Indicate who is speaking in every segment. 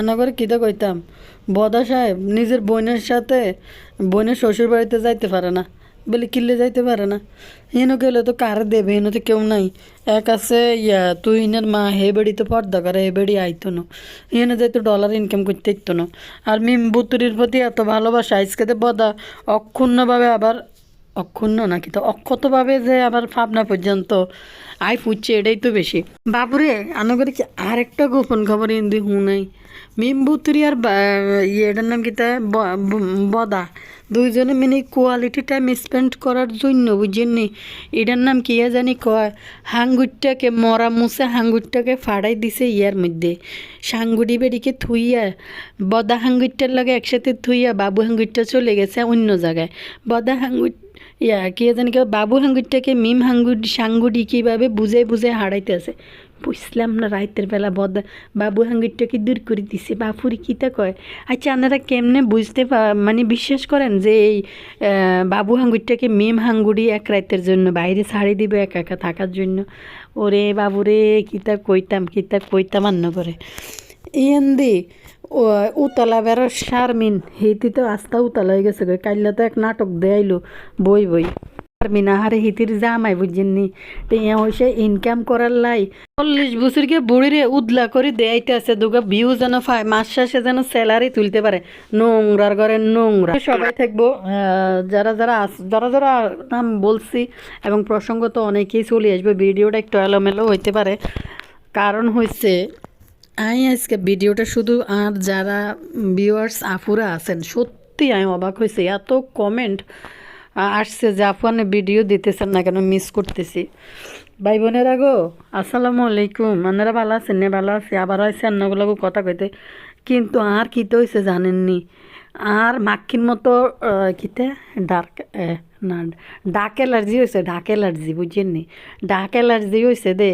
Speaker 1: রান্না করে কীটা কইতাম? বদা সাহেব নিজের বোনের সাথে বোনের শ্বশুর বাড়িতে যাইতে পারে না। বলে, কিল্লে যাইতে পারে না? হেন গেলে তো কার দেবে? হেন তো কেউ নাই। এক আছে ইয়া, তুই হিনের মা, হে বেড়ি তো পর্দা করে, হে বেড়ি আইতো না। হেন যাইতো ডলার ইনকাম করতে ইতো না। আর মিম বুতুরির প্রতি এত ভালোবাসা আজকেতে বদা অক্ষুণ্ণভাবে আবার, অক্ষুণ্ণ নাকি? তো অক্ষতভাবে যে আবার ভাবনা পর্যন্ত আই ফুটছে, এটাই তো বেশি। বাবুরে, আনো করে কি আরেকটা গোপন খবর হিন্দি হুনাই মিমবুতুরি আর বা- ইয়েটার নাম কি তা? বদা। দুইজনে মিনি কোয়ালিটি টাইম স্পেন্ড করার জন্য, বুঝেননি? এটার নাম কি জানি কয়? হাঙ্গুরটাকে, মরা মুছে হাঙ্গুরটাকে ফাড়াই দিছে ইয়ার মধ্যে। সাঙ্গুড়ি বেড়িকে থুইয়া, বদা হাঙ্গুরটার লাগে একসাথে থুইয়া বাবু হাঙ্গুরটা চলে গেছে অন্য জায়গায়। বদা হাঙ্গুর ইয়া, কি জানি কেউ বাবু হাঙ্গুরটাকে মিম হাঙ্গুর সাঙ্গুড়ি কীভাবে বুঝে বুঝে হারাইতে আছে। বুঝলাম না রাইতের বেলা বদ বাবু হাঙ্গুরটাকে দূর করে দিছে। বাপুরি কীটা কয় আচ্ছা আপনারা কেমনে বুঝতে মানে বিশ্বাস করেন যে এই বাবু হাঙ্গুরটাকে মিম হাঙ্গুড়ি এক রাইতের জন্য বাইরে ছাড়ি দিবে একা একা থাকার জন্য। ওরে বাবুরে কিতা কইতাম কিতা কইতাম আন্ন করে ও উতলা বেরো শারমিন। হিতি তো আস্তা উতলা হয়ে গেছে কাইলা তো এক নাটক দেয়াইলো বই বই। শারমিন আহারে হিতির জামাই বুঝছেননি টিয়া হইসে ইনকাম করার লাই। চল্লিশ বছরকে বুড়িরে উদলা করে দেয়াইতে আছে দুগা ভিউ যেন পায় মাস শেষে যেন স্যালারি তুলতে পারে। নোংরার ঘরে নোংরা। সবাই থাকব যারা যারা যারা যারা নাম বলছি এবং প্রসঙ্গ তো অনেকেই চলে আসবে, ভিডিওটা একটু এলোমেলো হইতে পারে। কারণ হচ্ছে আমি আজকে ভিডিওটা শুধু আর যারা ভিউয়ার্স আফুরা আছেন, সত্যি আমি অবাক হয়েছি। এত কমেন্ট আসছে যে আফুয়ানে ভিডিও দিতেছেন না কেন মিস করতেছি। ভাই বোনেরা গো, আসসালামু আলাইকুম। আপনারা ভালো আছেন? না ভালো আছে। আবার হয়েছে অন্যগুলো কথা কইতে। কিন্তু আর কীতে হয়েছে জানেননি। আর মাক্ষির মতো কীতে? ডার্ক না ডাক অ্যালার্জি হয়েছে ডাক অ্যালার্জি বুঝছেননি ডাক অ্যালার্জি হয়েছে দে।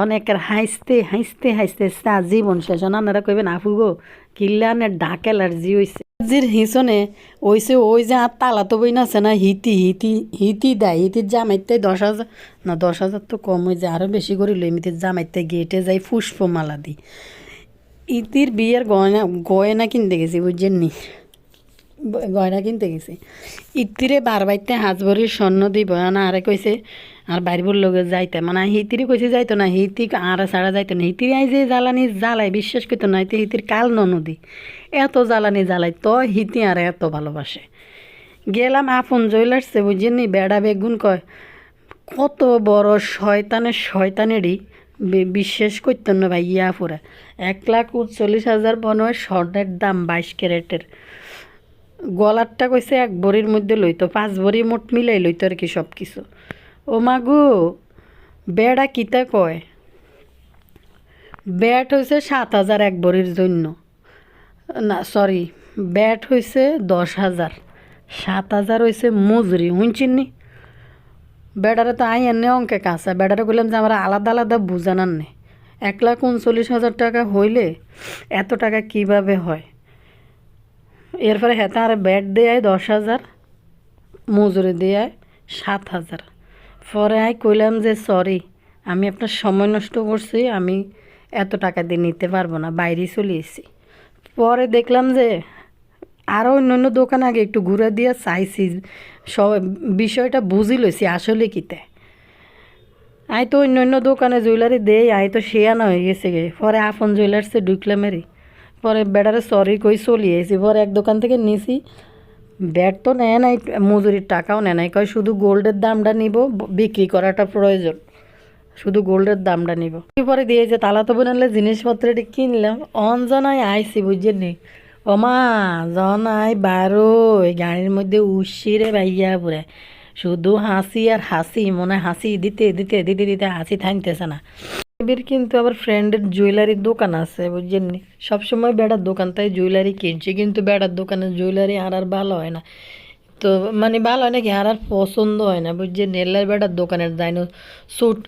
Speaker 1: অনেকের হাসতে হাসতে হাসতে চা জীবন শেষ আপনারা কইবেন আফু গো, কিল্লানে ডাক অ্যালার্জি হয়েছে জির হিসনে ওইসে ওই যে আর তালা তো বই না আছে না, হিতি হিতি হিতি দেয়, হিতির জামাইতে দশ হাজার, না দশ হাজার তো কম হয়ে যায় আরও বেশি করে লই এমনিতে জামাইতে গেটে যাই পুষ্পমালা দিই ইতির বিয়ের গয়না গয়না কিনতে গেছি, বুঝছেন নি? গয়না কিনতে গেছি। ইতিরে বার বাইতে হাজ ভরির স্বর্ণ দিব না, আরে কইছে আর বাইরবর লগে যাইতে মানে হিতিরে কইছে যাইতো না, হিতি আর ছাড়া যাইতো না, হিতিরে আই যে জ্বালানি জ্বালায় বিশ্বাস করতো না, হিতি হিতির কাল নদী। এত জ্বালানি জ্বালায় তো হিতি আর এত ভালোবাসে। গেলাম আপন জুয়েলার্সে বুঝিনি বেড়া বেগুন কয়, কত বড় শয়তানের শয়তানেরই বিশ্বাস করতেন না ভাই ইয়া পুরা এক লাখ উনচল্লিশ হাজার বনয় স্বর্ণের দাম বাইশ ক্যারেটের। গলারটা কইছে এক ভরির মধ্যে লইতো, পাঁচ ভরি মোট মিলাই লইতো আর কি সব কিছু ও মাগু বেড়া কিতা কয়? ব্যাট হয়েছে সাত হাজার এক ভরির জন্য। না সরি ব্যাট হয়েছে দশ হাজার। সাত হাজার হয়েছে মজুরি, শুনছিনি বেড়ারে তো আই এনে অঙ্কে কাঁচা। বেড়ারে বললাম যে আমরা আলাদা আলাদা বুঝানার নেই এক লাখ উনচল্লিশ হাজার টাকা হইলে এত টাকা কীভাবে হয়? এরপরে হেতা আর ব্যাট দেয় দশ হাজার, মজুরি দেয় সাত হাজার। পরে আই কইলাম যে, সরি, আমি আপনার সময় নষ্ট করছি, আমি এত টাকা দিয়ে নিতে পারব না, বাইরে চলে এসেছি। পরে দেখলাম যে আরও অন্য অন্য দোকান আগে একটু ঘুরে দিয়ে চাইছি, সব বিষয়টা বুঝি লইছি আসলে কিতে আই তো অন্য অন্য দোকানে জুয়েলারি দেই, আই তো শেয়ানা হয়ে গেছে গে। পরে আপন জুয়েলার্সে ঢুকলাম এরি। পরে বেড়ারে সরি কই চলি এসেছি। পরে এক দোকান থেকে নিছি ব্যাট তো নেয় নাই, মজুরির টাকাও নেয় নাই। কয় শুধু গোল্ডের দামটা নিব বিক্রি করাটা প্রয়োজন। শুধু গোল্ডের দামটা নিব। পরে দিয়ে যে তালা তো বোনালে জিনিসপত্রটি কিনলাম। অঞ্জনায় আইসি, বুঝছেন ওমা জন আই বারো গাড়ির মধ্যে উশিরে বাইয়া পুরে। শুধু হাসি আর হাসি, মনে হাসি দিতে দিতে দিতে দিতে হাসি থাকতেছে না। এবার কিন্তু আবার ফ্রেন্ডের জুয়েলারির দোকান আছে, বুঝছেন সবসময় বেড়ার দোকান, তাই জুয়েলারি কিনছে, কিন্তু বেড়ার দোকানে জুয়েলারি আর আর ভালো হয় না। তো মানে ভালো হয় নাকি আর আর পছন্দ হয় না বুঝছে নেল্লার বেড়ার দোকানের যাই না সুট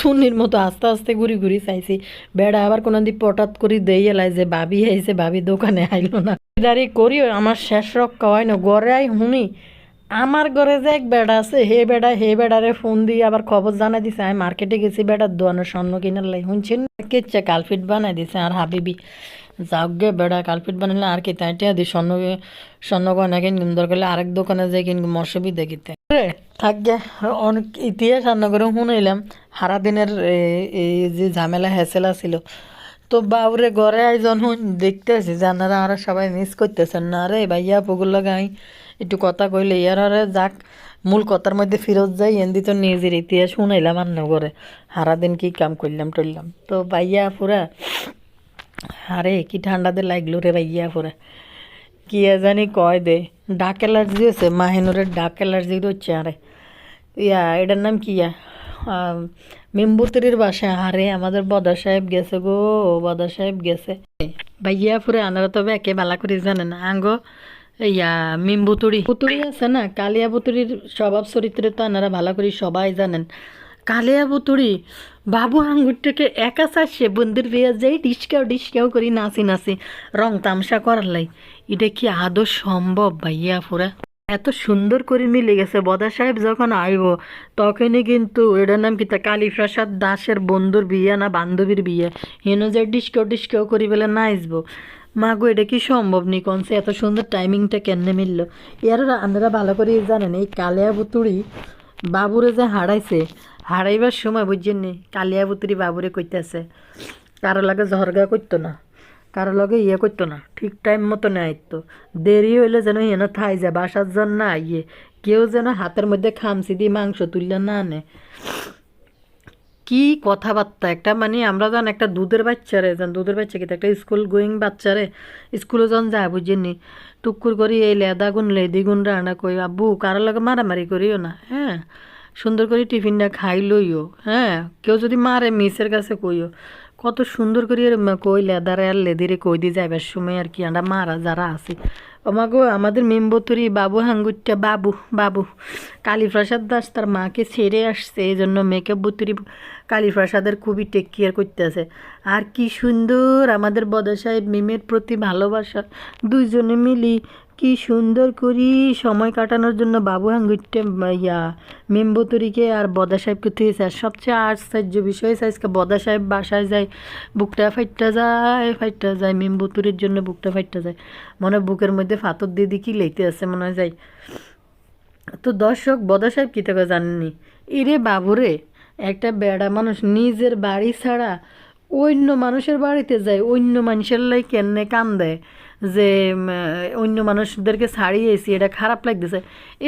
Speaker 1: সুনির মতো আস্তে আস্তে ঘুরি ঘুরি চাইছি। বেড়া আবার কোনো দিন পটাত করে দেই এলাই যে ভাবি আইছে, ভাবি দোকানে আইলো না। দাঁড়িয়ে করি আমার শেষ রক্ষা হয় না ঘরে আই শুনি। আমার ঘরে যে এক বেড়া আছে, হে বেড়া, হে বেড়ারে ফোন দিয়ে আবার খবর জানাই দিছে, আমি মার্কেটে গেছি বেড়ার দোয়ানোর স্বর্ণ কিনার লাই শুনছেন কেচ্ছে কালফিট বানাই দিছে, আর হাবিবি যাক গে বেড়া, কালফিট বানালে আর কি তাই টিয়া দি স্বর্ণ স্বর্ণ গয়না কিনগুম, দরকার হলে আরেক দোকানে যাই মশবি দেখিতে রে থাক গে অনেক ইতিহাস রান্না করে শুনাইলাম সারা দিনের এই যে ঝামেলা, হেসেলা ছিল। তো বাবুরে ঘরে আইজন দেখতেছি আপনারা আর সবাই মিস করতেছেন। না রে, ভাইয়া পুকুর লাগাই একটু কথা কইলে ইয়ার যাক, মূল কথার মধ্যে ফিরত যাই, এন্দি তো নিজের ইতিহাস শুনাইলাম আর করে সারাদিন কি কাম করলাম টরলাম তো ভাইয়া পুরা আরে কি ঠান্ডাতে লাগল রে ভাইয়া পুরা কি জানি কয় দে, ডাক অ্যালার্জি হচ্ছে মাহিনুরের ডাক অ্যালার্জি হচ্ছে আরে। ইয়া, এটার নাম কি ইয়া? মেম্বুতিরির বাসা আরে আমাদের বদা সাহেব গেছে গো, বদা সাহেব গেছে। ভাইয়া পুরে আনারা তবে একে বালা করে জানেন। আঙ্গো ইয়া মিম্বুতুড়ি পুতুড়ি আছে না? কালিয়া পুতুড়ির স্বভাব চরিত্রে তো আনারা ভালো করে সবাই জানেন। কালিয়া পুতুড়ি বাবু আঙ্গুরটাকে একা চাষে বন্ধুর বিয়ে যাই ডিসকাও ডিসকাও করি, নাচি নাচি, রং তামসা করার লাই। এটা কি আদৌ সম্ভব ভাইয়া পুরা? এত সুন্দর করে মিলে গেছে, বদা সাহেব যখন আইব, তখনই কিন্তু এটার নাম কি তা, কালীপ্রসাদ দাসের বন্ধুর বিয়ে না বান্ধবীর বিয়ে? হেন যে ডিস্কেও ডিসকেও করি বলে নাচবো। মা গো এটা কি সম্ভব নি কনসে এত সুন্দর টাইমিংটা কেমনে মিললো? এর আপনারা ভালো করে জানেন, এই কালিয়া বুতুড়ি বাবুরে যে হারাইছে, হারাইবার সময় বুঝছেন নি কালিয়া বুতুড়ি বাবুরে কইতেছে। কারও লাগে ঝরগা করতো না, কারও লগে ইয়ে করতো না, ঠিক টাইম মতো নেয়তো দেরি হইলে যেন হেন থাই যায়, বাসার জন্য না ইয়ে কেউ যেন হাতের মধ্যে খামচি দিয়ে মাংস তুললে না আনে। কি কথাবার্তা? একটা মানে আমরা যখন একটা দুধের বাচ্চারে, যখন দুধের বাচ্চা কিন্তু একটা স্কুল গোয়িং বাচ্চারে স্কুলে যখন যায় বুঝিনি, টুকুর করি এই লেদা গুণ, লেদি গুণ রান্না কই আব্বু, কারোর লগে মারামারি করিও না? হ্যাঁ সুন্দর করে টিফিনটা খাই লইও হ্যাঁ কেউ যদি মারে মিসের কাছে কইও, কত সুন্দর করে কই লেদারে আর লেদিরে কই দিয়ে যাইবার সময় আর কি, আমরা মারা যারা আছে। আমাগো আমাদের মেম্বতরি বাবু হাঙ্গুরটা বাবু বাবু, কালীপ্রসাদ দাস তার মাকে ছেড়ে আসছে এই জন্য মেকআপ বুতুরি কালীপ্রসাদের খুবই টেক কেয়ার করতেছে। আর কি সুন্দর আমাদের বদা সাহেব মিমের প্রতি ভালোবাসা, দুইজনে মিলি কি সুন্দর করি সময় কাটানোর জন্য বাবু হাঙ্গুরটা ইয়া মেম্বতরিকে আর বদা সাহেবকে থুয়েছে আর সবচেয়ে আশ্চর্য বিষয় হচ্ছে আজকে বদা সাহেব বাসায় যায়, বুকটা ফাইটটা যায় ফাইটটা যায় মেম্বতুরির জন্য বুকটা ফাইটটা যায়। মনে বুকের মধ্যে ফাতর দিয়ে দিয়ে কি লেইতে আছে মনে হয়, যাই। তো দর্শক বদা সাহেব কী থেকে জানেননি ইরে বাবুরে একটা বেড়া মানুষ নিজের বাড়ি ছাড়া অন্য মানুষের বাড়িতে যায়, অন্য মানুষের লাই কেনে কান দেয় যে অন্য মানুষদেরকে ছাড়িয়েছি, এটা খারাপ লাগতেছে।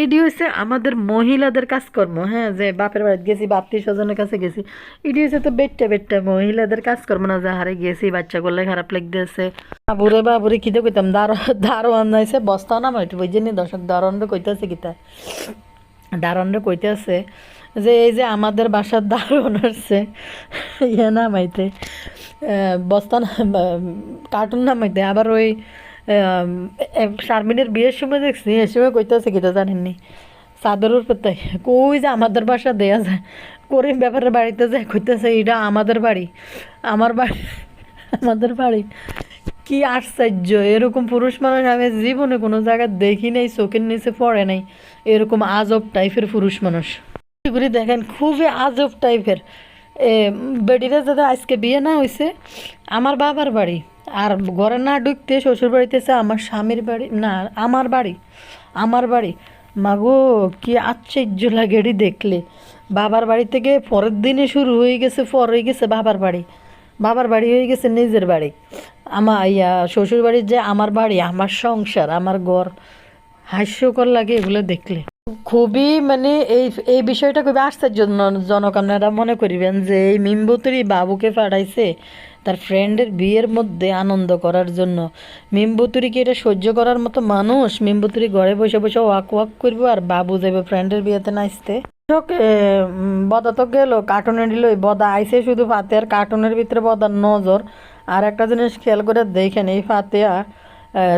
Speaker 1: এটি হচ্ছে আমাদের মহিলাদের কাজকর্ম হ্যাঁ যে বাপের বাড়িতে গেছি আত্মীয় স্বজনের কাছে গেছি, এটি হচ্ছে তো বেটটা বেটটা মহিলাদের কাজকর্ম না, যে হারে গেছি, বাচ্চা করলে খারাপ লাগতেছে। বাবুরে বাবুরে কিতে কইতাম, দারো, দারোয়ান নাইছে বস্তা না মাইটু বুঝিনি দর্শক, দারোয়ানরে কইতাছে কিতা? দারোয়ানরে কইতাছে যে এই যে আমাদের বাসার দারুণ আসছে ইয়ে নামাইতে বস্তা কার্টুন নামাইতে, আবার ওই শারমিনের বিয়ের সময় দেখছি, এ সময় কইতাছে কিতা জানেননি? চাদরের পাতায় কই যে আমাদের বাসা দেয়া যায়, করিম ব্যাপারের বাড়িতে যায়, কইতেছে এটা আমাদের বাড়ি, আমার বাড়ি, আমাদের বাড়ি, কি আশ্চর্য, এরকম পুরুষ মানুষ আমি জীবনে কোনো জায়গায় দেখি নাই, চোখের নিচে পড়ে নাই, এরকম আজব টাইপের পুরুষ মানুষ। করে দেখেন, খুবই আজব টাইপের। বেডিরা যাতে আজকে বিয়ে না হয়েছে আমার বাবার বাড়ি। আর ঘরে না ঢুকতে শ্বশুর বাড়িতেছে আমার স্বামীর বাড়ি, না, আমার বাড়ি আমার বাড়ি। মাগো, কি আশ্চর্য লাগে এটি দেখলে। বাবার বাড়ি থেকে পরের দিনে শুরু হয়ে গেছে, পর হয়ে গেছে বাবার বাড়ি। বাবার বাড়ি হয়ে গেছে নিজের বাড়ি। আমার ইয়া, শ্বশুর বাড়ির যে আমার বাড়ি, আমার সংসার, আমার ঘর। হাস্যকর লাগে এগুলো দেখলে। খুবই মানে এই এই বিষয়টা খুবই আশ্চর্যজনক আপনারা মনে করিবেন যে এই মিম্বুতুরি বাবুকে পাঠাইছে তার ফ্রেন্ডের বিয়ের মধ্যে আনন্দ করার জন্য। মিম্বুতুরি এটা সহ্য করার মতো মানুষ? মিম্বুতুরি ঘরে বসে বসে ওয়াক ওয়াক করব আর বাবু যাবে ফ্রেন্ডের বিয়েতে নাচতে? বদা তো গেল কার্টুনে দিল বদা আইসে শুধু ফাতে আর কার্টুনের ভিতরে বদার নজর। আর একটা জিনিস খেয়াল করে দেখেন, এই ফাতেয়া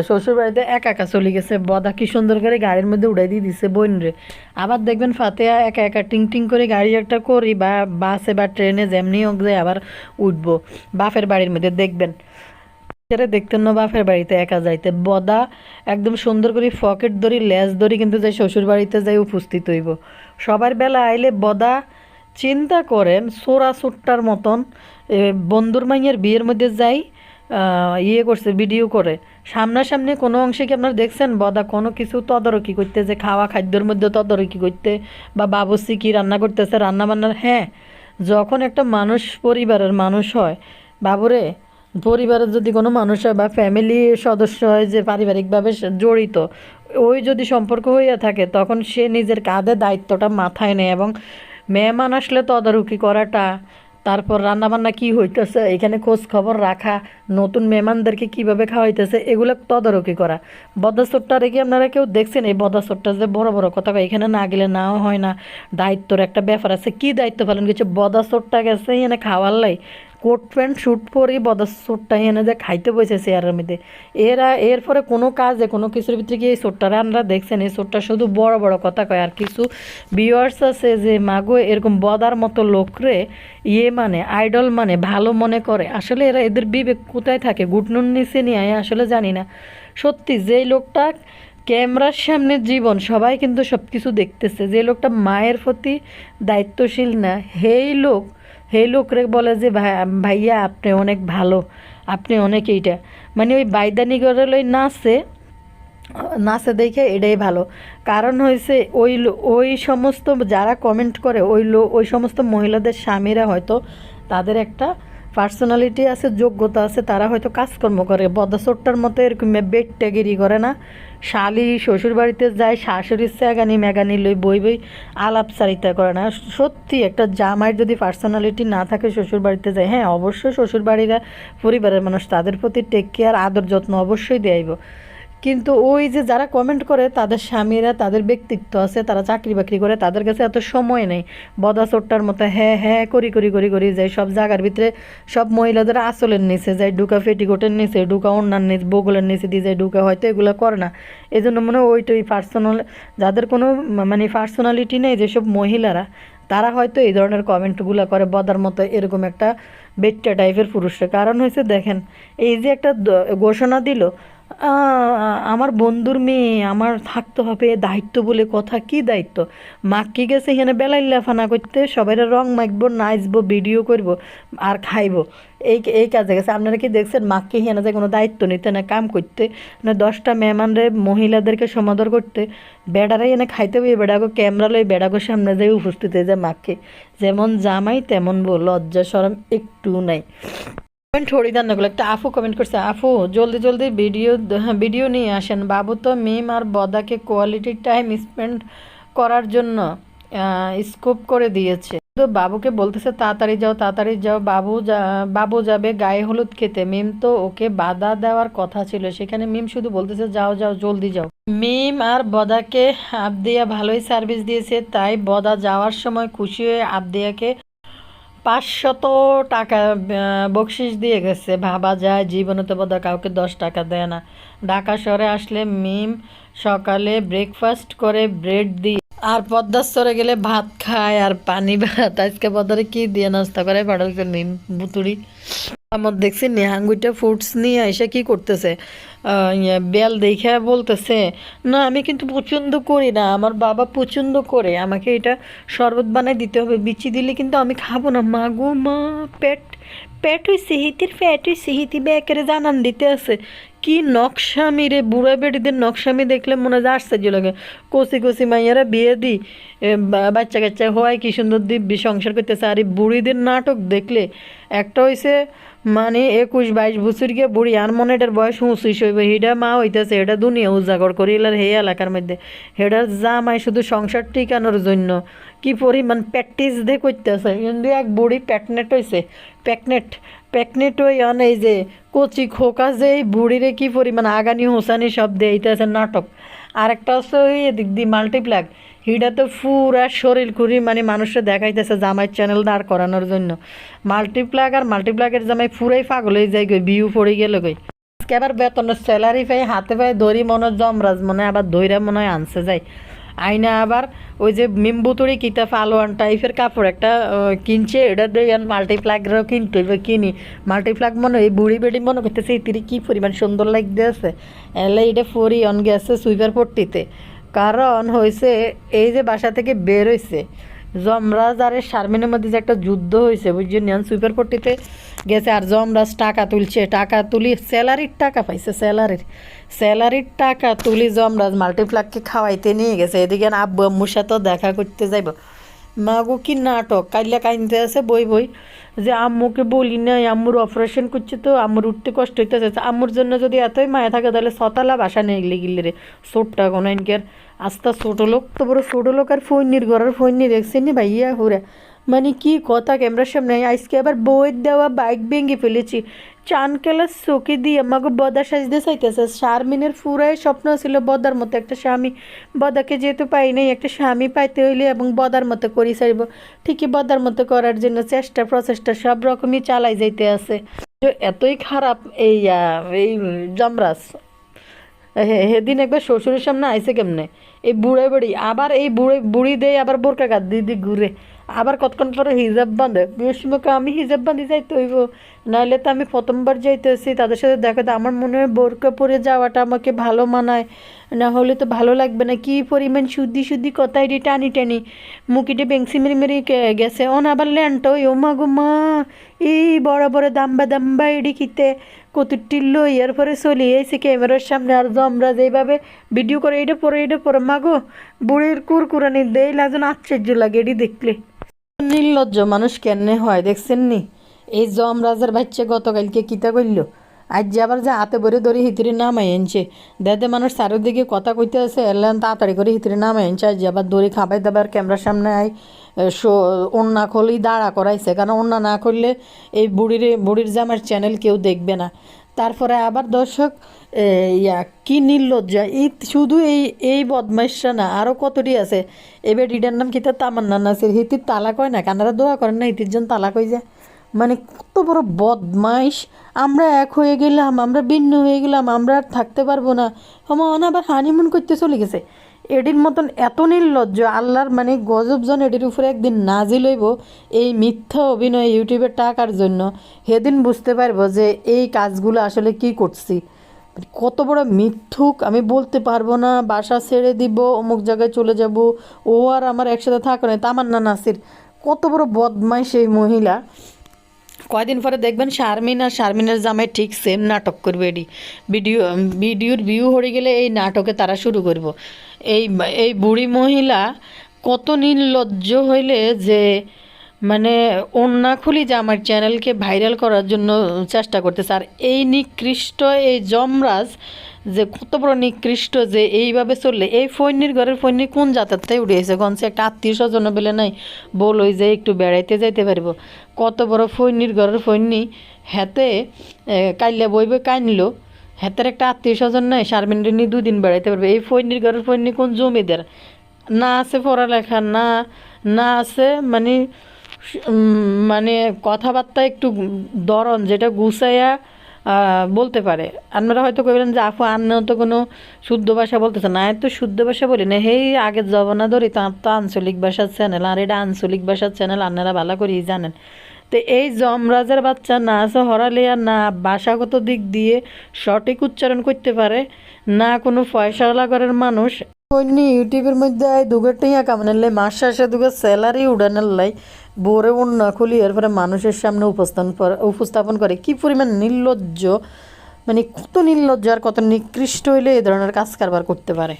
Speaker 1: শ্বশুর বাড়িতে একা একা চলে গেছে। বদা কি সুন্দর করে গাড়ির মধ্যে উড়াই দিয়ে দিছে বোন রে আবার দেখবেন ফাতেয়া একা একা টিং টিং করে গাড়ি একটা করি বা বাসে বা ট্রেনে যেমনি হোক যে আবার উঠবো। বাপের বাড়ির মধ্যে দেখবেন। সেটা দেখতেন না বাপের বাড়িতে একা যাইতে। বদা একদম সুন্দর করে পকেট ধরি, লেজ ধরি কিন্তু যাই শ্বশুর বাড়িতে যাই উপস্থিত হইব। সবার বেলা আইলে বদা চিন্তা করেন সোরা সুট্টার মতন বন্ধুর মাইয়ের বিয়ের মধ্যে যাই ইয়ে করছে ভিডিও করে। সামনাসামনি কোনো অংশে কি আপনারা দেখছেন? বদা কোনো কিছু তদারকি করতে, যে খাওয়া খাদ্যের মধ্যে তদারকি করতে, বা বাবুসি কি রান্না করতেছে রান্না বান্নার হ্যাঁ যখন একটা মানুষ পরিবারের মানুষ হয়, বাবুরে, পরিবারের যদি কোনো মানুষ হয় বা ফ্যামিলি সদস্য হয় যে পারিবারিকভাবে জড়িত, ওই যদি সম্পর্ক হইয়া থাকে, তখন সে নিজের কাঁধে দায়িত্বটা মাথায় নেয় এবং মেহমান আসলে তদারকি করাটা তারপর রান্নাবান্না কি হইতেছে, এখানে খোঁজ খবর রাখা, নতুন মেহমানদেরকে কীভাবে খাওয়াইতেছে, এগুলো তদারকি করা। বদাসরটা রেখে আপনারা কেউ দেখছেন? এই বদাসরটা যে বড় বড় কথা এখানে না গেলে নাও হয় না। দায়িত্বর একটা ব্যাপার আছে। কি দায়িত্ব পালন করছে? বদাসরটা গেছে এখানে খাওয়ার লাই। কোট প্যান্ট স্যুট পরেই বদাসরটা এনে যে খাইতে বসে চেয়ারের মধ্যে। এরা, এরপরে কোনো কাজে কোনো কিছুর ভিতরে গিয়ে এই সোটটারে আপনারা দেখছেন, এই সোটটা শুধু বড় বড় কথা কয়। আর কিছু ভিউয়ার্স আছে যে, মাগো, এরকম বদার মতো লোকরে ইয়ে মানে আইডল মানে ভালো মনে করে। আসলে এরা এদের বিবেক কোথায় থাকে? গুটনুন নিচে নিয়ে আসলে জানি না। সত্যি, যেই লোকটা ক্যামেরার সামনে জীবন, সবাই কিন্তু সব কিছু দেখতেছে। যে লোকটা মায়ের প্রতি দায়িত্বশীল না, হেই লোক হেই লোকরে বলে যে, ভাই, ভাইয়া, আপনি অনেক ভালো। আপনি অনেক এইটা। মানে ওই বাইদানি লই নাচে নাচে দেখে এটাই ভালো। কারণ হয়েছে ওই ওই সমস্ত যারা কমেন্ট করে, ওই ওই সমস্ত মহিলাদের স্বামীরা হয়তো তাদের একটা পার্সোনালিটি আছে, যোগ্যতা আছে, তারা হয়তো কাজকর্ম করে। বদাসোট্টার মতো এরকম বেটটাগিরি করে না। শালি শ্বশুর বাড়িতে যায়, শাশুড়ির স্যাগানি ম্যাগানি লই বই বই আলাপচারিতা করে না। সত্যি একটা জামাইয়ের যদি পার্সোনালিটি না থাকে শ্বশুর বাড়িতে যায় হ্যাঁ অবশ্যই শ্বশুর বাড়িরা পরিবারের মানুষ, তাদের প্রতি টেক কেয়ার আদর যত্ন অবশ্যই দেয়াইব। কিন্তু ওই যে যারা কমেন্ট করে, তাদের স্বামীরা, তাদের ব্যক্তিত্ব আছে, তারা চাকরি বাকরি করে, তাদের কাছে এত সময় নেই। বদা চোট্টার মতো হ্যাঁ হ্যাঁ করি করি করি করি যায় সব জায়গার ভিতরে সব মহিলাদের আসলের নিচে যায় ডুকা পেটিকোটের নিচে, ঢুকা অন্যান্য নিচে, বগলের নিচে দিয়ে যায় ডুকা হয়তো এগুলো করে না। এই জন্য মনে হয় ওইটাই পার্সোনাল যাদের কোনো মানে পার্সোনালিটি নেই যেসব মহিলারা, তারা হয়তো এই ধরনের কমেন্টগুলো করে বদার মতো এরকম একটা বেট্টা টাইপের পুরুষরা। কারণ হয়েছে দেখেন, এই যে একটা ঘোষণা দিল আমার বন্ধুর মেয়ে, আমার থাকতে হবে দায়িত্ব বলে কথা, কি দায়িত্ব? মাক্কি গেছে এখানে বেলাইল্লা ফানা করতে সবাই রং মাখবো, নাচবো, ভিডিও করব, আর খাইবো। এই এই কাজে গেছে। আপনারা কি দেখছেন? মাক্কি এখানে যে কোনো দায়িত্ব নিতে, না কাম করতে, না দশটা মেহমানরে মহিলাদেরকে সমাদর করতে বেড়ারাই এনে খাইতে হবে বেড়াগো ক্যামেরা লই বেড়াগো সামনে যাই উপস্থিত হয়ে যায় মাক্কি যেমন জামাই, তেমন লজ্জা সরম একটু নাই। কমেন্ট ছড়ি দেন না একটা আফু কমেন্ট করছে, আফু, জলদি জলদি ভিডিও হ্যাঁ ভিডিও নিয়ে আসেন। বাবু তো মিম আর বদাকে কোয়ালিটি টাইম স্পেন্ড করার জন্য স্কোপ করে দিয়েছে। তো বাবুকে বলতেছে, তাড়াতাড়ি যাও তাড়াতাড়ি যাও, বাবু যা, বাবু যাবে গায়ে হলুদ খেতে। মিম তো ওকে বাধা দেওয়ার কথা ছিল। সেখানে মিম শুধু বলতেছে, যাও যাও, জলদি যাও। মিম আর বদাকে আবদিয়া ভালোই সার্ভিস দিয়েছে, তাই বদা যাওয়ার সময় খুশি হয়ে আবদিয়াকে পাঁচশত টাকা বকশিস দিয়ে গেছে। ভাবা যায় জীবনে তো বোধহয় কাউকে দশ টাকা দেয় না। ঢাকা শহরে আসলে মিম সকালে ব্রেকফাস্ট করে ব্রেড দিয়ে আর পদ্মার সরে গেলে ভাত খায় আর পানি ভাত। আজকে পদ্মারে কি দিয়ে নাস্তা করে? পাঠাচ্ছে মিম বুতুড়ি আমার দেখছি নেহাঙ্গুইটা ফুডস নিয়ে এসে কি করতেছে? বেল দেখে বলতেছে, না, আমি কিন্তু পছন্দ করি না, আমার বাবা পছন্দ করে, আমাকে এটা শরবত বানাই দিতে হবে, বিচি দিলে কিন্তু আমি খাব না। মা গো, মা, পেট পেট ওই সিহিতির পেট ওই সিহিতি বেকেরে জানান দিতে আছে। কি নকশামি রে, বুড়া বেটিদের নকশামি দেখলে মনে হয় আশ্চর্য লাগে। কচি কচি মাইয়ারা বিয়ে দি বাচ্চা কাচ্চা হওয়ায় কি সুন্দর দিব্যি সংসার করতেছে, আর এই বুড়িদের নাটক দেখলে একটা হইছে মানে একুশ বাইশ বছর গিয়ে বুড়ি আর মনে এটার বয়স উঁচিশ হইবে হিডা মা হইতেছে এটা দুনিয়া উজাগর করিলার হে এলাকার মধ্যে। হেটার জামাই শুধু সংসার টিকানোর জন্য। কি পরিমাণ প্র্যাকটিস দে করতেছে কিন্তু এক বুড়ি প্যাকনেট হইছে। প্যাকনেট প্যাকনেট হই অন এই যে কচি খোকা যে এই বুড়িরে কি পরিমাণ আগানি হোসানি সব দেইতেছে নাটক। আরেকটা হচ্ছে এদিক দিয়ে মাল্টিপ্লাগ। হিডা তো পুরা শরীর খুরি মানে মানুষের দেখাইতেছে জামাই চ্যানেল দাঁড় করানোর জন্য। মাল্টিপ্লাগ আর মাল্টিপ্লাগের জামাই পুরাই পাগল হয়ে যায় গই বিউ পড়ে গেল গই আজকে আবার বেতনের স্যালারি পাই, হাতে পাই দড়ি মনে জমরাজ মনে আবার দইরা মনে হয় আনছে যায় আইনা আবার ওই যে মিম্বুতুরি কিতা ফালোয়ান টাইপের কাপড় একটা কিনছে, এটা দিয়ে মাল্টিপ্লাগেরও কিনতে কিনি। মাল্টিপ্লাগ মনে এই বুড়ি বেড়ি মনে করতেছে ইতিরি কি পরিমাণ সুন্দর লাগতে আছে এলে এটা ফরি অন গেছে সুইপার পট্টিতে। কারণ হয়েছে এই যে বাসা থেকে বের হয়েছে যমরাজ আর শারমিনের মধ্যে যে একটা যুদ্ধ হয়েছে বুঝছেন? নিয়ন সুইপার পট্টিতে গেছে আর যমরাজ টাকা তুলছে। টাকা তুলি স্যালারির টাকা পাইছে, স্যালারির। স্যালারির টাকা তুলি যমরাজ মাল্টিপ্লাককে খাওয়াইতে নিয়ে গেছে। এদিকে না আব্বু আম্মুর সাথেও দেখা করতে যাইব। মাগো কি নাটক? কাইলা কাইনতে আছে বই বই। যে আম্মুকে বলি নাই, আম্মুর অপারেশন করছে তো, আম্মুর উঠতে কষ্ট হইতে হইতেছে আম্মুর জন্য যদি এতই মায়া থাকে, তাহলে সতালা বাসা নেই গিলে রে। ছোটটা কোনো ইনকের আস্তা ছোট লোক, তো বড় ছোট লোক আর ফোননির ঘরের ফোননি দেখছেন নি ভাইয়া হুরে? মানে কি কথা ক্যামেরার সামনে? আজকে আবার বইয়ের দেওয়া বাইক ভেঙে ফেলেছি। চান কেলার চোখে দিয়ে আমাকে বদা সাজতে চাইতেছে। শারমিনের ফুরাই স্বপ্ন ছিল বদার মতো একটা স্বামী। বদাকে যেহেতু পাই নাই, একটা স্বামী পাইতে হইলে এবং বদার মতো করি সারিব ঠিকই বদার মতো করার জন্য চেষ্টা, প্রচেষ্টা সব রকমই চালাই যাইতে আছে। এতই খারাপ এই এই জমরাজ হে সেদিন একবার শ্বশুরের সামনে আইসে কেমনে? এই বুড়ে বুড়ি, আবার এই বুড়ে বুড়ি দেয় আবার বোরকা গাদ দিয়ে ঘুরে। আবার কতক্ষণ পরে হিজাব বাঁধে? বিষ্ণুকে আমি হিজাব বাঁধি যাইতে হইব। নাহলে তো আমি প্রথমবার যাইতেছি, তাদের সাথে দেখা আমার মনে হয় বোরকা পরে যাওয়াটা আমাকে ভালো মানায়। না হলে তো ভালো লাগবে না। কি পরিমাণ শুদ্ধি শুদ্ধি কথা এটি টানি টানি। মুখিটে বেংসি মেরি মেরি গে- গেছে। অন আবার ল্যান্ড ওই, ও মা গো মা। এই বড় বড় দাম্বা দাম্বা এডি খিতে। কতুরটি লই এর পরে চলি এসে ক্যামেরার সামনে। আর জমরা যেভাবে ভিডিও করে এটা পরে এটা পরে। মাগো বুড়ির কুরকুরানি দেই লাজন আশ্চর্য লাগে এটি দেখলে। নির্লজ্জ মানুষ কেনে হয়, দেখছেন নি? এই জমরাজের বাচ্চা গতকালকে কিতা করল আজ আবার যে হাতে ভরে ধরে হিতরে নামাই আনছে। দেদে মানুষ চারিদিকে কথা কইতে আছে, এলেন তাড়াতাড়ি করে হিতরে নাম আনছে। আজ আবার দড়ি খাবাই দাবার ক্যামেরার সামনে আই ওন্না খোলেই দাঁড়া করাইছে। কারণ ওন্না না করলে এই বুড়ির বুড়ির জামার চ্যানেল কেউ দেখবে না। তারপরে আবার দর্শক ইয়া, কি নির্লজ্জা। এই শুধু এই এই বদমাইশরা না আরও কতটি আছে। এবার ইডার নাম কিতা তামান্না নাসির? হিতির তালাক হয় না কানারা দোয়া করেন না, হিতির জন্য তালাক হয়ে যায়। মানে কত বড় বদমাইশ। আমরা এক হয়ে গেলাম, আমরা ভিন্ন হয়ে গেলাম, আমরা আর থাকতে পারব না। আমার আবার হানিমুন করতে চলে গেছে। এডির মতন এত নির্লজ্জ, আল্লাহর মানে গজবজন এডির উপরে একদিন নাজিল হইব এই মিথ্যা অভিনয় ইউটিউবের টাকার জন্য। সেদিন বুঝতে পারব যে এই কাজগুলো আসলে কি করছি। কত বড় মিথ্যুক, আমি বলতে পারব না, বাসা ছেড়ে দিব, অমুক জায়গায় চলে যাব, ও আর আমার একসাথে থাকো না তামান্না নাসির। কত বড় বদমাইশ এই মহিলা। কয়দিন পরে দেখবেন শারমিন আর শারমিনের জামাই ঠিক সেম নাটক করবে এডি ভিডিও ভিডিওর ভিউ হয়ে গেলে এই নাটকে তারা শুরু করব। এই এই বুড়ি মহিলা কত নির্লজ্জ হইলে যে মানে অন্যা খুলি যে আমার চ্যানেলকে ভাইরাল করার জন্য চেষ্টা করতেছে। আর এই নিকৃষ্ট, এই যমরাজ যে কত বড় নিকৃষ্ট যে এইভাবে চললে, এই ফৈনির ঘরের ফৈনি কোন জাতেরটাই উঠেছে গঞ্চে একটা আত্মীয় স্বজন বেলে নাই বল ওই যে একটু বেড়াইতে যাইতে পারব। কত বড় ফৈনির ঘরের ফৈনি হেতে কাইলে বইবে কাইনলো, হেতের একটা আত্মীয় স্বজন নাই শারমিনরে দুদিন বেড়াইতে পারবে। এই ফৈনির ঘরের ফৈনি কোন জমিদার? না আছে পড়ালেখা, না না আছে মানে মানে কথাবার্তা একটু দরন যেটা গুছাইয়া বলতে পারে। আপনারা হয়তো কইবেন যে, আপু আন্না তো কোনো শুদ্ধ ভাষা বলতেছে না। এত শুদ্ধ ভাষা বলি না। হেই আগের জবানা ধরি তার তো আঞ্চলিক ভাষার চ্যানেল আর এটা আঞ্চলিক ভাষার চ্যানেল আপনারা ভালো করেই জানেন। তো এই যমরাজের বাচ্চা না আছে হরালে আর না ভাষাগত দিক দিয়ে সঠিক উচ্চারণ করতে পারে, না কোনো পয়সাওয়ালা ঘরের মানুষ ইউটিউবের মধ্যে দুগের টিয়া কামানের মাস শেষে দুগের স্যালারি উড়ানোর লাই বোরে না খুলি, এরপরে মানুষের সামনে উপস্থাপন করে- উপস্থাপন করে। কি পরিমাণ নির্লজ্জ মানে কত নির্লজ্জ আর কত নিকৃষ্ট হইলে এ ধরনের কাজ কারবার করতে পারে?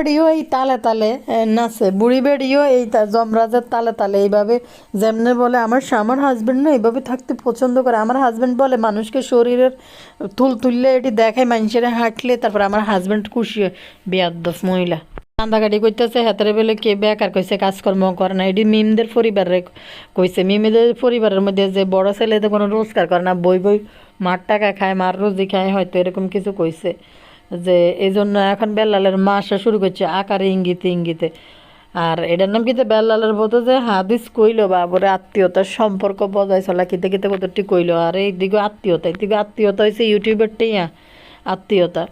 Speaker 1: বেড়িও এই তালে তালে নাচে। বুড়ি বেড়িও এই যমরাজের তালে তালে। এইভাবে যেমনে বলে, আমার আমার হাজবেন্ড না এইভাবে থাকতে পছন্দ করে। আমার হাজব্যান্ড বলে, মানুষকে শরীরের তুল তুললে এটি দেখায় মানুষের হাঁটলে, তারপর আমার হাজব্যান্ড খুশি হয়। বেয়াদ্দফ মহিলা। কান্দাকাটি করতেছে, হাতের বেলে, কে বেকার? কইছে, কাজকর্ম করে না। এটি মিমদের পরিবারের কইছে। মিমদের পরিবারের মধ্যে যে বড় ছেলে তো কোনো রোজগার করে না। বই বই মার টাকা খায়, মার রোজি খায়, হয়তো এরকম কিছু কইছে। যে এই জন্য এখন বেল্লালের মা আসা শুরু করছে আকারে ইঙ্গিতে ইঙ্গিতে। আর এটার নাম কিতে বেল্লালের বলতো যে, হাদিস কইলো বাবরে আত্মীয়তার সম্পর্ক বজায় চলা কিতে কিতে কতটি কইলো। আর এইদিকে আত্মীয়তা এইদিকে আত্মীয়তা হয়েছে ইউটিউবের টেয়া, আত্মীয়তা।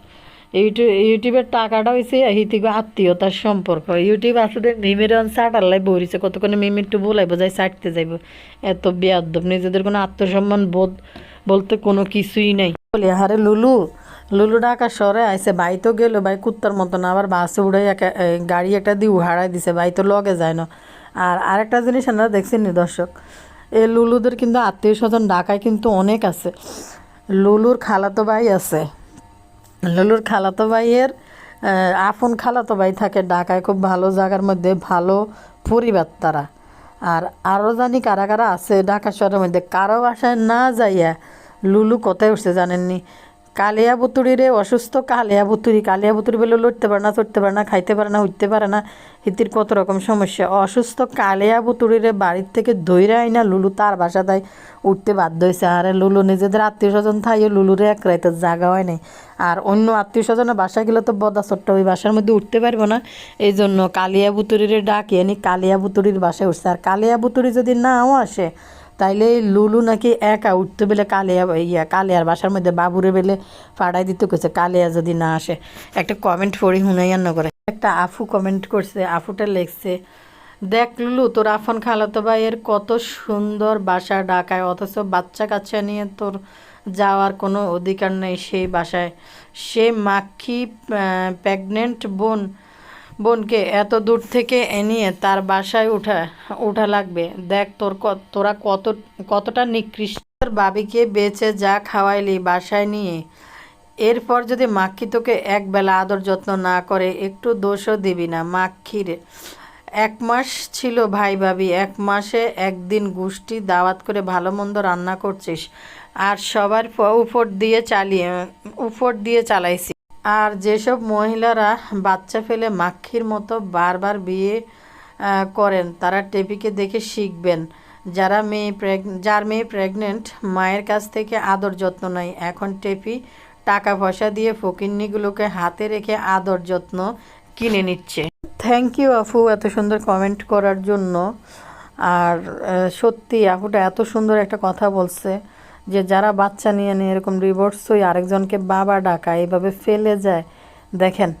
Speaker 1: ইউটিউব ইউটিউবের টাকাটা হয়েছে হিতিকে আত্মীয়তার সম্পর্ক। ইউটিউব আসলে মিমের সাটাল্লাই বইছে, কতক্ষণে মিমি একটু বলাইব, যাই চাটতে যাইব। এত বেয়াদ্দব নিজেদের কোনো আত্মসম্মান বোধ বলতে কোনো কিছুই নাই। বলি আরে লুলু লুলু ঢাকা শহরে আইসে বাই তো গেল বাই কুত্তার মতন, আবার বাসে একা গাড়ি একটা দিয়ে উহাড়াই দিছে বাই তো লগে যায় না। আর আরেকটা জিনিস আপনারা দেখছেন দর্শক এই লুলুদের কিন্তু আত্মীয় স্বজন ঢাকায় কিন্তু অনেক আছে। লুলুর খালাতো ভাই আছে। লুলুর খালাতো ভাইয়ের আপন খালাতো ভাই থাকে ঢাকায়, খুব ভালো জায়গার মধ্যে, ভালো পরিবার তারা। আর আরও জানি কারা কারা আছে ঢাকা শহরের মধ্যে, কারও বাসায় না যাইয়া লুলু কোথায় উঠছে জানেননি? কালিয়া বুতুরি রে অসুস্থ কালিয়া বুতুরি কালিয়া বুতুরি বলে লড়তে পারে না, চড়তে পারে না, খাইতে পারে না, উঠতে পারে না। হিতির কত রকম সমস্যা। অসুস্থ কালিয়া বুতুরি রে বাড়ির থেকে দইরা আইনা লুলু তার বাসা দেয় উঠতে বাধ্য হয়েছে আর লুলু, নিজেদের আত্মীয় স্বজন থাইয়ে লুলুরে এক রাইতে জাগা হয় নাই। আর অন্য আত্মীয় স্বজনের বাসা গেলে তো বদা ছোট্ট, ওই বাসার মধ্যে উঠতে পারব না। এই জন্য কালিয়া বুতুরিরে ডাকি আনি কালিয়া বুতুরির বাসায় উঠছে। আর কালিয়া বুতুরি যদি নাও আসে তাইলে লুলু নাকি একা উঠতে বেলে কালিয়া, ইয়া কালিয়ার বাসার মধ্যে বাবুরে বেলে পাড়াই দিতে কইছে, কালিয়া যদি না আসে। একটা কমেন্ট পড়ি হুনাইয়ান্ন করে একটা আফু কমেন্ট করছে, আফুটা লিখছে, দেখ লুলু, তোর আফন খালাতো ভাইয়ের কত সুন্দর বাসা ডাকায় অথচ বাচ্চা কাচ্চা নিয়ে তোর যাওয়ার কোনো অধিকার নেই সেই বাসায়। সে মাক্ষী প্রেগনেন্ট বোন বোনকে এত দূর থেকে এনিয়ে তার বাসায় উঠা উঠা লাগবে। দেখ তোর তোরা কত, কতটা নিকৃষ্ট। বাবিকে বেচে যা খাওয়াইলি বাসায় নিয়ে। এরপর যদি মাক্ষি তোকে একবেলা আদর যত্ন না করে, একটু দোষও দিবি না। মাক্ষীর এক মাস ছিল ভাই ভাবি, এক মাসে একদিন গোষ্ঠী দাওয়াত করে ভালো মন্দ রান্না করছিস। আর সবার উপর দিয়ে চালিয়ে, উপর দিয়ে চালাইছি। আর যেসব মহিলারা বাচ্চা ফেলে মাক্ষীর মতো বারবার বিয়ে করেন, তারা টেপিকে দেখে শিখবেন। যারা মেয়ে যার মেয়ে প্রেগনেন্ট, মায়ের কাছ থেকে আদর যত্ন নেয়। এখন টেপি টাকা পয়সা দিয়ে ফকিন্নিগুলোকে হাতে রেখে আদর যত্ন কিনে নিচ্ছে। থ্যাংক ইউ আফু, এত সুন্দর কমেন্ট করার জন্য। আর সত্যি আপুটা এত সুন্দর একটা কথা বলছে। যে যারা বাচ্চা নিয়ে নিয়ে এরকম ডিভোর্স হয়ে আরেকজনকে বাবা ডাকা এইভাবে ফেলে যায়। দেখেন।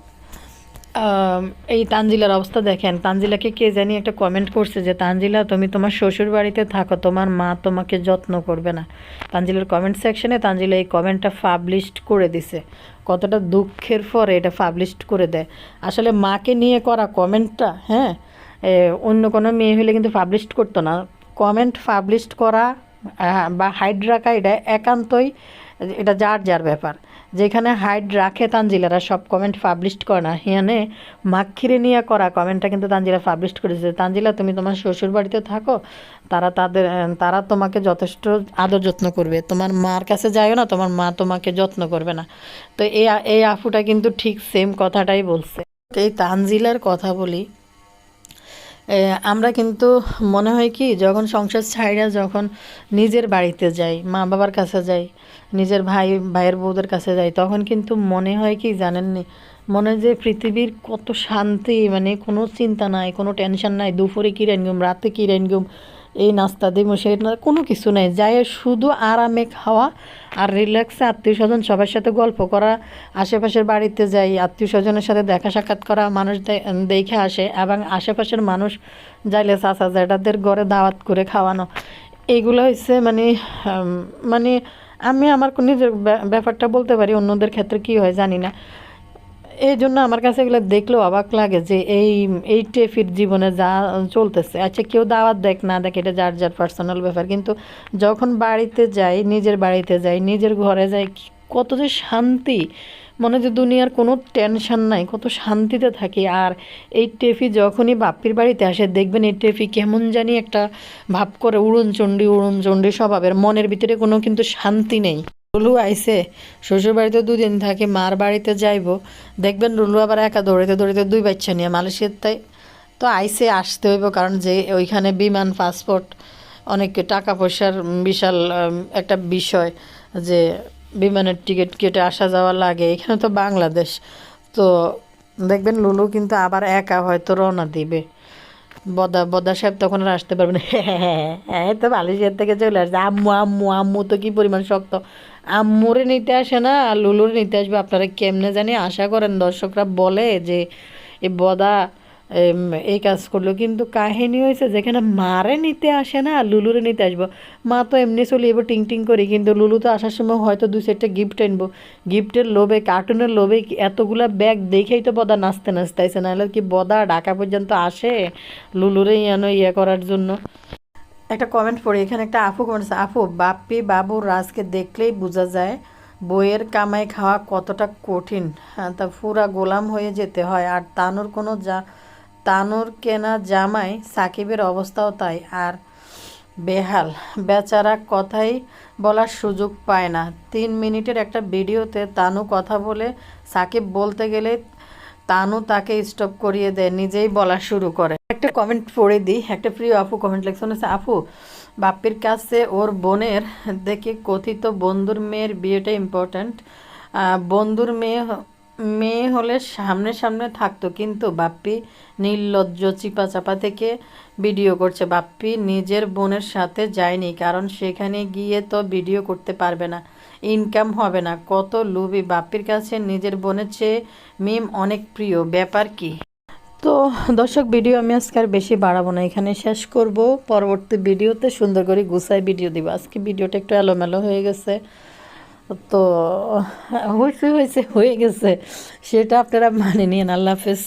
Speaker 1: এই তানজিলার অবস্থা দেখেন। তানজিলাকে কে জানি একটা কমেন্ট করছে যে, তানজিলা, তুমি তোমার শ্বশুর বাড়িতে থাকো, তোমার মা তোমাকে যত্ন করবে না। তানজিলার কমেন্ট সেকশনে তানজিলা এই কমেন্টটা পাবলিশড করে দিছে। কতটা দুঃখের পরে এটা পাবলিশড করে দেয়। আসলে মাকে নিয়ে করা কমেন্টটা হ্যাঁ অন্য কোনো মেয়ে হলে কিন্তু পাবলিশড করতো না। কমেন্ট পাবলিশড করা বা হাইড রাখা এটা একান্তই, এটা যার যার ব্যাপার। যেখানে হাইড রাখে তানজিলারা, সব কমেন্ট পাবলিশ করে না। হিয়ানে মাক্ষিরে নিয়ে করা কমেন্টটা কিন্তু তানজিলা পাবলিশ করেছে। তানজিলা, তুমি তোমার শ্বশুর বাড়িতে থাকো, তারা তাদের, তারা তোমাকে যথেষ্ট আদর যত্ন করবে। তোমার মার কাছে যাইও না, তোমার মা তোমাকে যত্ন করবে না। তো এই এই আফুটা কিন্তু ঠিক সেম কথাটাই বলছে। এই তানজিলার কথা বলি আমরা কিন্তু মনে হয় কি, যখন সংসার ছাইরা যখন নিজের বাড়িতে যাই, মা বাবার কাছে যাই, নিজের ভাই, ভাইয়ের বউদের কাছে যাই, তখন কিন্তু মনে হয় কি জানেননি? মনে যে পৃথিবীর কত শান্তি মানে কোনো চিন্তা নাই, কোনো টেনশন নাই, দুপুরে কী রেনগুম রাতে কী রেনগুম এই নাস্তা দিব না- কোনো কিছু নেই। যাই শুধু আরামে খাওয়া আর রিল্যাক্সে আত্মীয় স্বজন সবার সাথে গল্প করা, আশেপাশের বাড়িতে যাই, আত্মীয় স্বজনের সাথে দেখা সাক্ষাৎ করা, মানুষ দেখে আসে এবং আশেপাশের মানুষ যাইলে চাচা জ্যাঠাদের ঘরে দাওয়াত করে খাওয়ানো। এগুলো হচ্ছে মানে মানে আমি আমার নিজের ব্যা- ব্যাপারটা বলতে পারি, অন্যদের ক্ষেত্রে কি হয় জানি না। এই জন্য আমার কাছে এগুলো দেখলেও অবাক লাগে যে এই এই টেফির জীবনে যা চলতেছে। আচ্ছা কেউ দাওয়াত দেখ, না দেখ, এটা যার যার পার্সোনাল ব্যাপার। কিন্তু যখন বাড়িতে যাই, নিজের বাড়িতে যাই, নিজের ঘরে যাই কত যে শান্তি। মনে যে দুনিয়ার কোনো টেনশন নাই, কত শান্তিতে থাকি। আর এই টেফি যখনই বাপ্পির বাড়িতে আসে, দেখবেন এই টেফি কেমন জানি একটা ভাব করে, উড়নচণ্ডী উড়নচণ্ডী স্বভাবের। মনের ভিতরে কোনো কিন্তু শান্তি নেই। রুলু আইসে শ্বশুর বাড়িতে দুদিন থাকে, মার বাড়িতে যাইবো। দেখবেন রুলু আবার একা দৌড়িতে দৌড়াইতে দুই বাচ্চা নিয়ে মালয়েশিয়ার তাই তো আইসে আসতে হইব কারণ যে ওইখানে বিমান, পাসপোর্ট, অনেক টাকা পয়সার বিশাল একটা বিষয় যে বিমানের টিকিট কেটে আসা যাওয়া লাগে। এখানে তো বাংলাদেশ। তো দেখবেন লুলু কিন্তু আবার একা হয়তো রওনা দিবে। বদা বদা সাহেব তখন আর আসতে পারবে না। হ্যাঁ তো মালয়েশিয়ার থেকে চলে আসছে আম্মু আম্মু আম্মু, তো কী পরিমাণ শক্ত। আম্মুরে নিতে আসে না, আর লুলুরে নিতে আসবে। আপনারা কেমনে জানি আশা করেন দর্শকরা বলে যে এই বদা এই কাজ করল কিন্তু কাহিনী হয়েছে যেখানে মারে নিতে আসে না লুলুরে নিতে আসব। মা তো এমনি চলে এবার টিং টিং করি, কিন্তু লুলু তো আসার সময় হয়তো দুই চারটা গিফট আনব। গিফটের লোভে কার্টুনের লোভে এতগুলা ব্যাগ দেখেই তো বদা নাচতে নাচতে আইসে নাহলে কি বদা ঢাকা পর্যন্ত আসে লুলুরে ইয়ানো ইয়ে করার জন্য? একটা কমেন্ট পড়ি, এখানে একটা আফু কমেন্ট আপু বাপ্পি বাবু রাজকে দেখলেই বোঝা যায় বইয়ের কামাই খাওয়া কতটা কঠিন। হ্যাঁ তা পুরা গোলাম হয়ে যেতে হয়, আর তানুর কোনো যা তানুর কেনা জামাই সাকিবের অবস্থাও তাই, আর বেহাল। বেচারা কথাই বলার সুযোগ পায় না। তিন মিনিটের একটা ভিডিওতে তানু কথা বলে সাকিব বলতে গেলে তানু তাকে স্টপ করিয়ে দেয়, নিজেই বলা শুরু করে। একটা কমেন্ট পড়ে দিই। একটা প্রিয় আপু কমেন্ট লেখছে হচ্ছে আপু, বাপ্পির কাছে ওর বোনের দেখে কথিত বন্ধুর মেয়ের বিয়েটা ইম্পর্ট্যান্ট বন্ধুর মেয়ে মেয়ে হলে সামনে সামনে থাকতো, কিন্তু বাপ্পি নির্লজ্জ চিপা চাপা থেকে ভিডিও করছে। বাপ্পি নিজের বোনের সাথে যায়নি, কারণ সেখানে গিয়ে তো ভিডিও করতে পারবে না, ইনকাম হবে না। কত লুবি বাপ্পির কাছে নিজের বোনের চেয়ে মিম অনেক প্রিয়, ব্যাপার কি? তো দর্শক, ভিডিও আমি আজকে আর বেশি বাড়াবো না, এখানে শেষ করব। পরবর্তী ভিডিওতে সুন্দর করে গুছাই ভিডিও দিব। আজকে ভিডিওটা একটু এলোমেলো হয়ে গেছে। তো হয়েছে হয়েছে হয়ে গেছে। সেটা আপনারা মানে নিন আল্লাহ হাফেজ।